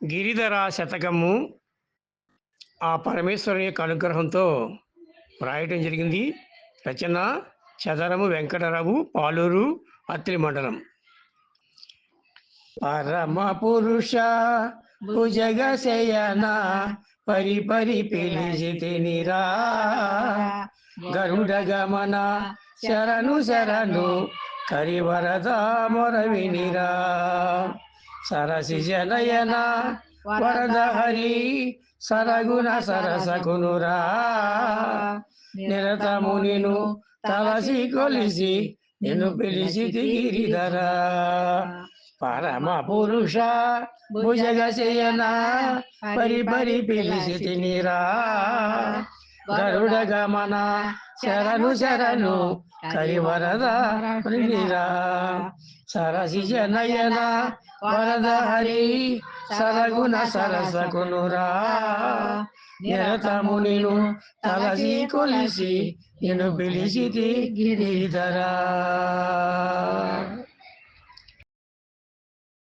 గిరిధర శతకము ఆ పరమేశ్వరుని యొక్క అనుగ్రహంతో రాయటం జరిగింది. రచన చదరము వెంకటరావు పాలూరు అత్రి మండలం. పరమ పురుష భుజగ శయన పరి పరి పిలిచితినిరా గరుడ గమన శరణు శరణు కరివరద మొరవినిరా సరసి జనయన వరద హరి సరగుణ సరసకునురా. నిరతము నిను తలసి కొలిసి నిన్ను పిలిచి గిరిధరా పరమ పురుష భుజగ శయన పరి పరి పిలిచి తినిరా. గరుడ గమన శరణు శరణు కరివరద నిరా సరసి జనయన వరద హరి సరగుణ సరసకునురా నిరతము నిను తలసి కొలిసి నిన్ను పిలిచితి గిరిధరా.